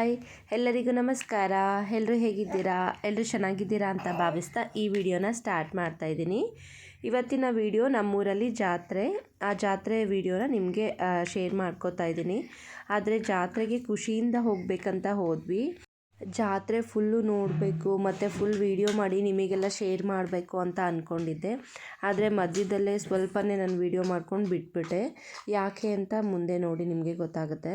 Hi. ಎಲ್ಲರಿಗೂ ನಮಸ್ಕಾರ. ಎಲ್ಲರೂ ಹೇಗಿದ್ದೀರಾ? ಎಲ್ಲರೂ ಚೆನ್ನಾಗಿದ್ದೀರಾ ಅಂತ ಭಾವಿಸ್ತಾ ಈ ವಿಡಿಯೋನ ಸ್ಟಾರ್ಟ್ ಮಾಡ್ತಾ ಇದ್ದೀನಿ. ಇವತ್ತಿನ ವಿಡಿಯೋ ನಮ್ಮೂರಲ್ಲಿ ಜಾತ್ರೆ. ಆ ಜಾತ್ರೆ ವಿಡಿಯೋನ ನಿಮಗೆ ಶೇರ್ ಮಾಡ್ಕೋತಾ ಇದ್ದೀನಿ. ಆದರೆ ಜಾತ್ರೆಗೆ ಖುಷಿಯಿಂದ ಹೋಗಬೇಕಂತ ಹೋದ್ವಿ. ಜಾತ್ರೆ ಫುಲ್ಲು ನೋಡಬೇಕು, ಮತ್ತು ಫುಲ್ ವೀಡಿಯೋ ಮಾಡಿ ನಿಮಗೆಲ್ಲ ಶೇರ್ ಮಾಡಬೇಕು ಅಂತ ಅಂದ್ಕೊಂಡಿದ್ದೆ ಆದರೆ ಮಧ್ಯದಲ್ಲೇ ಸ್ವಲ್ಪನೇ ನಾನು ವೀಡಿಯೋ ಮಾಡ್ಕೊಂಡು ಬಿಟ್ಬಿಟ್ಟೆ. ಯಾಕೆ ಅಂತ ಮುಂದೆ ನೋಡಿ ನಿಮಗೆ ಗೊತ್ತಾಗುತ್ತೆ.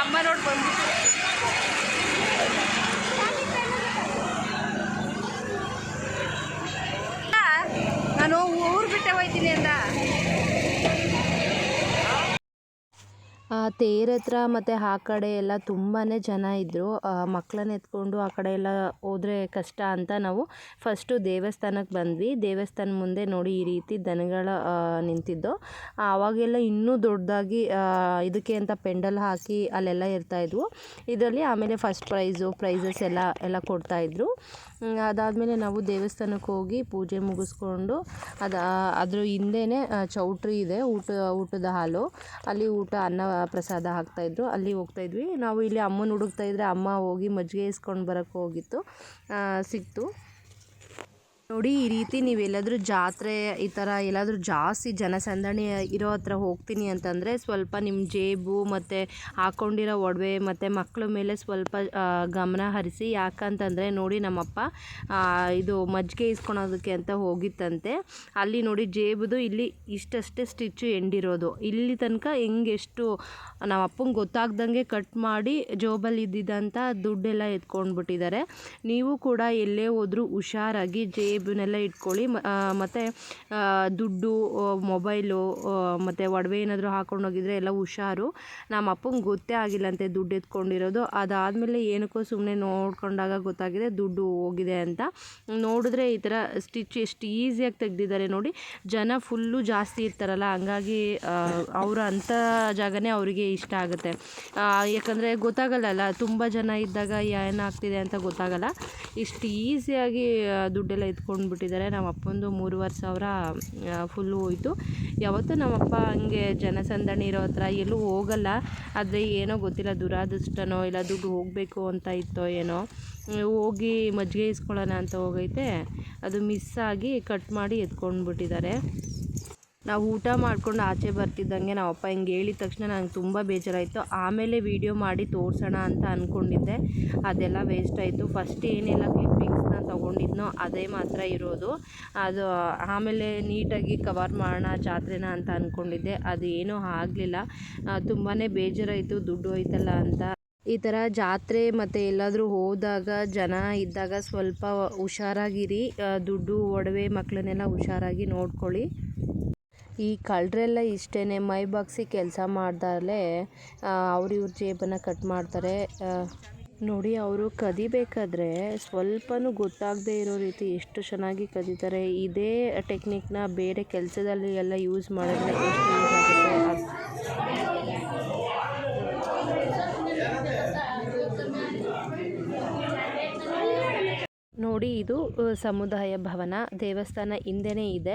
ಅಮ್ಮ ನೋಡಿ ಬಂದ್ಬಿಟ್ಟು ನಾನು ಊರು ಬಿಟ್ಟೆ ಹೋಯ್ತೀನಿ ಅಂದ ಆ ತೇರ್ ಹತ್ರ ಮತ್ತು ಆ ಕಡೆ ಎಲ್ಲ ತುಂಬಾ ಜನ ಇದ್ದರು ಮಕ್ಕಳನ್ನ ಎತ್ಕೊಂಡು ಆ ಕಡೆ ಎಲ್ಲ ಹೋದರೆ ಕಷ್ಟ ಅಂತ ನಾವು ಫಸ್ಟು ದೇವಸ್ಥಾನಕ್ಕೆ ಬಂದ್ವಿ. ದೇವಸ್ಥಾನ ಮುಂದೆ ನೋಡಿ ಈ ರೀತಿ ದನಗಳ ನಿಂತಿದ್ದು. ಆವಾಗೆಲ್ಲ ಇನ್ನೂ ದೊಡ್ಡದಾಗಿ ಇದಕ್ಕೆ ಅಂತ ಪೆಂಡಲ್ ಹಾಕಿ ಅಲ್ಲೆಲ್ಲ ಇರ್ತಾಯಿದ್ವು ಇದರಲ್ಲಿ ಆಮೇಲೆ ಫಸ್ಟ್ ಪ್ರೈಸು ಪ್ರೈಸಸ್ ಎಲ್ಲ ಎಲ್ಲ ಕೊಡ್ತಾಯಿದ್ರು ಅದಾದಮೇಲೆ ನಾವು ದೇವಸ್ಥಾನಕ್ಕೆ ಹೋಗಿ ಪೂಜೆ ಮುಗಿಸ್ಕೊಂಡು ಅದು, ಅದ್ರ ಹಿಂದೆಯೇ ಚೌಟ್ರಿ ಇದೆ, ಊಟ, ಊಟದ ಹಾಲು. ಅಲ್ಲಿ ಊಟ ಅನ್ನ ಪ್ರಸಾದ ಹಾಕ್ತಾಯಿದ್ರು ಅಲ್ಲಿ ಹೋಗ್ತಾಯಿದ್ವಿ ನಾವು ಇಲ್ಲಿ ಅಮ್ಮನ ಹುಡುಕ್ತಾಯಿದ್ರೆ ಅಮ್ಮ ಹೋಗಿ ಮಜ್ಜಿಗೆ ಇಸ್ಕೊಂಡು ಬರೋಕ್ಕೋಗಿತ್ತು ಸಿಕ್ತು. ನೋಡಿ ಈ ರೀತಿ ನೀವೆಲ್ಲಾದರೂ ಜಾತ್ರೆ, ಈ ಥರ ಎಲ್ಲಾದರೂ ಜಾಸ್ತಿ ಜನಸಂದಣಿ ಇರೋ ಹತ್ರ ಹೋಗ್ತೀನಿ ಅಂತಂದರೆ ಸ್ವಲ್ಪ ನಿಮ್ಮ ಜೇಬು ಮತ್ತು ಹಾಕ್ಕೊಂಡಿರೋ ಒಡವೆ ಮತ್ತು ಮಕ್ಕಳ ಮೇಲೆ ಸ್ವಲ್ಪ ಗಮನ ಹರಿಸಿ ಯಾಕಂತಂದರೆ ನೋಡಿ ನಮ್ಮಪ್ಪ ಇದು ಮಜ್ಜಿಗೆ ಇಸ್ಕೊಳೋದಕ್ಕೆ ಅಂತ ಹೋಗಿತ್ತಂತೆ. ಅಲ್ಲಿ ನೋಡಿ ಜೇಬುದು ಇಲ್ಲಿ ಇಷ್ಟಷ್ಟೇ ಸ್ಟಿಚ್ಚು ಎಂಡಿರೋದು. ಇಲ್ಲಿ ತನಕ ಹೆಂಗೆಷ್ಟು ನಮ್ಮ ಅಪ್ಪಂಗೆ ಗೊತ್ತಾಗ್ದಂಗೆ ಕಟ್ ಮಾಡಿ ಜೋಬಲ್ಲಿ ಇದ್ದಿದ್ದಂಥ ದುಡ್ಡೆಲ್ಲ ಎತ್ಕೊಂಡ್ಬಿಟ್ಟಿದ್ದಾರೆ. ನೀವು ಕೂಡ ಎಲ್ಲೇ ಹೋದರೂ ಹುಷಾರಾಗಿ ಜೇಬನ್ನೆಲ್ಲ ಇಟ್ಕೊಳ್ಳಿ. ಮತ್ತು ದುಡ್ಡು ಮೊಬೈಲು ಮತ್ತು ಒಡವೆ ಏನಾದರೂ ಹಾಕ್ಕೊಂಡೋಗಿದ್ರೆ ಎಲ್ಲ ಹುಷಾರು. ನಮ್ಮ ಅಪ್ಪಂಗೆ ಗೊತ್ತೇ ಆಗಿಲ್ಲಂತೆ ದುಡ್ಡು ಎತ್ಕೊಂಡಿರೋದು. ಅದಾದಮೇಲೆ ಏನಕ್ಕೋ ಸುಮ್ಮನೆ ನೋಡ್ಕೊಂಡಾಗ ಗೊತ್ತಾಗಿದೆ ದುಡ್ಡು ಹೋಗಿದೆ ಅಂತ. ನೋಡಿದ್ರೆ ಈ ಥರ ಸ್ಟಿಚ್ ಎಷ್ಟು ಈಸಿಯಾಗಿ ತೆಗೆದಿದ್ದಾರೆ ನೋಡಿ. ಜನ ಫುಲ್ಲು ಜಾಸ್ತಿ ಇರ್ತಾರಲ್ಲ, ಹಂಗಾಗಿ ಅವರು ಅಂಥ ಜಾಗನೇ ಅವರಿಗೆ ಇಷ್ಟ ಆಗುತ್ತೆ. ಯಾಕಂದರೆ ಗೊತ್ತಾಗಲ್ಲಲ್ಲ, ತುಂಬ ಜನ ಇದ್ದಾಗ ಏನಾಗ್ತಿದೆ ಅಂತ ಗೊತ್ತಾಗಲ್ಲ. ಇಷ್ಟು ಈಸಿಯಾಗಿ ದುಡ್ಡೆಲ್ಲ ಎತ್ಕೊಂಡು ಬಿಟ್ಟಿದ್ದಾರೆ ನಮ್ಮ ಅಪ್ಪಂದು ಮೂರುವರೆ ಸಾವಿರ ಫುಲ್ಲು ಹೋಯಿತು. ಯಾವತ್ತೂ ನಮ್ಮಪ್ಪ ಹಂಗೆ ಜನಸಂದಣಿ ಇರೋ ಹತ್ರ ಎಲ್ಲೂ ಹೋಗಲ್ಲ. ಆದರೆ ಏನೋ ಗೊತ್ತಿಲ್ಲ, ದುರಾದೃಷ್ಟನೋ ಇಲ್ಲ, ದುಡ್ಡು ಹೋಗಬೇಕು ಅಂತ ಇತ್ತೋ ಏನೋ. ಹೋಗಿ ಮಜ್ಜಿಗೆ ಇಸ್ಕೊಳ್ಳೋಣ ಅಂತ ಹೋಗೈತೆ. ಅದು ಮಿಸ್ ಆಗಿ ಕಟ್ ಮಾಡಿ ಎತ್ಕೊಂಡು ಬಿಟ್ಟಿದ್ದಾರೆ ನಾವು ಊಟ ಮಾಡ್ಕೊಂಡು ಆಚೆ ಬರ್ತಿದ್ದಂಗೆ ನಮ್ಮ ಅಪ್ಪ ಹಿಂಗೆ ಹೇಳಿದ ತಕ್ಷಣ ನಂಗೆ ತುಂಬ ಬೇಜಾರಾಯಿತು. ಆಮೇಲೆ ವೀಡಿಯೋ ಮಾಡಿ ತೋರಿಸೋಣ ಅಂತ ಅಂದ್ಕೊಂಡಿದ್ದೆ ಅದೆಲ್ಲ ವೇಸ್ಟ್ ಆಯಿತು. ಫಸ್ಟ್ ಏನೆಲ್ಲ ತೊಗೊಂಡಿದ್ನೋ ಅದೇ ಮಾತ್ರ ಇರೋದು. ಅದು ಆಮೇಲೆ ನೀಟಾಗಿ ಕವರ್ ಮಾಡೋಣ, ಜಾತ್ರೆನ ಅಂತ ಅಂದ್ಕೊಂಡಿದ್ದೆ ಅದು ಏನೂ ಆಗಲಿಲ್ಲ. ತುಂಬಾ ಬೇಜಾರಾಯಿತು. ದುಡ್ಡು ಹೋಯ್ತಲ್ಲ ಅಂತ. ಈ ಥರ ಜಾತ್ರೆ ಮತ್ತು ಎಲ್ಲಾದರೂ ಹೋದಾಗ ಜನ ಇದ್ದಾಗ ಸ್ವಲ್ಪ ಹುಷಾರಾಗಿರಿ. ದುಡ್ಡು, ಒಡವೆ ಮಕ್ಕಳನ್ನೆಲ್ಲ ಹುಷಾರಾಗಿ ನೋಡ್ಕೊಳ್ಳಿ. ಈ ಕಳ್ಳರೆಲ್ಲ ಇಷ್ಟೇ ಮೈ ಬಾಗ್ಸಿ ಕೆಲಸ ಮಾಡ್ದಾಗಲೇ ಅವ್ರ ಇವ್ರ ಜೇಬನ್ನು ಕಟ್ ಮಾಡ್ತಾರೆ. ನೋಡಿ, ಅವರು ಕದಿಬೇಕಾದ್ರೆ ಸ್ವಲ್ಪನೂ ಗೊತ್ತಾಗದೇ ಇರೋ ರೀತಿ ಎಷ್ಟು ಚೆನ್ನಾಗಿ ಕದೀತಾರೆ. ಇದೇ ಟೆಕ್ನಿಕ್ನ ಬೇರೆ ಕೆಲಸದಲ್ಲಿ ಎಲ್ಲ ಯೂಸ್ ಮಾಡಿದ್ರೆ ಎಷ್ಟು ಯೂಸ್ ಆಗುತ್ತೆ? ನೋಡಿ ಇದು ಸಮುದಾಯ ಭವನ. ದೇವಸ್ಥಾನ ಹಿಂದೆನೇ ಇದೆ.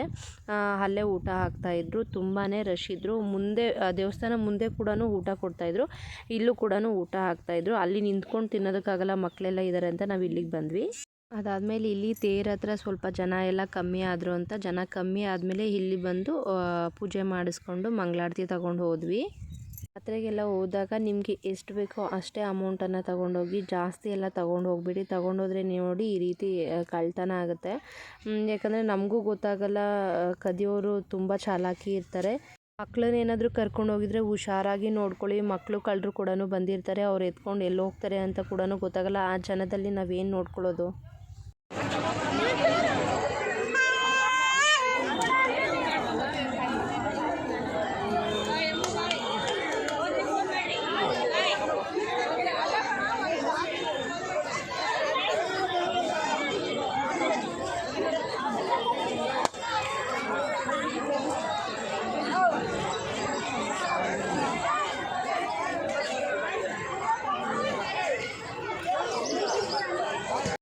ಅಲ್ಲೇ ಊಟ ಹಾಕ್ತಾಯಿದ್ರು ತುಂಬಾ ರಶ್ ಇದ್ರು. ಮುಂದೆ ದೇವಸ್ಥಾನ ಮುಂದೆ ಕೂಡ ಊಟ ಕೊಡ್ತಾಯಿದ್ರು ಇಲ್ಲೂ ಕೂಡ ಊಟ ಹಾಕ್ತಾಯಿದ್ರು ಅಲ್ಲಿ ನಿಂತ್ಕೊಂಡು ತಿನ್ನೋದಕ್ಕಾಗಲ್ಲ ಮಕ್ಕಳೆಲ್ಲ ಇದ್ದಾರೆ ಅಂತ ನಾವು ಇಲ್ಲಿಗೆ ಬಂದ್ವಿ. ಅದಾದಮೇಲೆ ಇಲ್ಲಿ ತೇರ್ ಹತ್ರ ಸ್ವಲ್ಪ ಜನ ಎಲ್ಲ ಕಮ್ಮಿ ಆದರು ಅಂತ. ಜನ ಕಮ್ಮಿ ಆದಮೇಲೆ ಇಲ್ಲಿ ಬಂದು ಪೂಜೆ ಮಾಡಿಸ್ಕೊಂಡು ಮಂಗಳಾರತಿ ತಗೊಂಡು ಹೋದ್ವಿ. ಜಾತ್ರೆಗೆಲ್ಲ ಹೋದಾಗ ನಿಮಗೆ ಎಷ್ಟು ಬೇಕೋ ಅಷ್ಟೇ ಅಮೌಂಟನ್ನು ತಗೊಂಡೋಗಿ ಜಾಸ್ತಿ ಎಲ್ಲ ತಗೊಂಡು ಹೋಗ್ಬೇಡಿ ತಗೊಂಡೋದ್ರೆ ನೋಡಿ ಈ ರೀತಿ ಕಳ್ತನ ಆಗುತ್ತೆ. ಯಾಕಂದರೆ ನಮಗೂ ಗೊತ್ತಾಗಲ್ಲ ಕದಿಯೋರು ತುಂಬ ಚಾಲಾಕಿ ಇರ್ತಾರೆ. ಮಕ್ಕಳನ್ನ ಏನಾದರೂ ಕರ್ಕೊಂಡು ಹೋಗಿದ್ರೆ ಹುಷಾರಾಗಿ ನೋಡ್ಕೊಳ್ಳಿ. ಮಕ್ಕಳು ಕಳ್ಳರು ಕೂಡ ಬಂದಿರ್ತಾರೆ. ಅವ್ರು ಎತ್ಕೊಂಡು ಎಲ್ಲಿ ಹೋಗ್ತಾರೆ ಅಂತ ಕೂಡ ಗೊತ್ತಾಗಲ್ಲ. ಆ ಜನದಲ್ಲಿ ನಾವೇನು ನೋಡ್ಕೊಳ್ಳೋದು?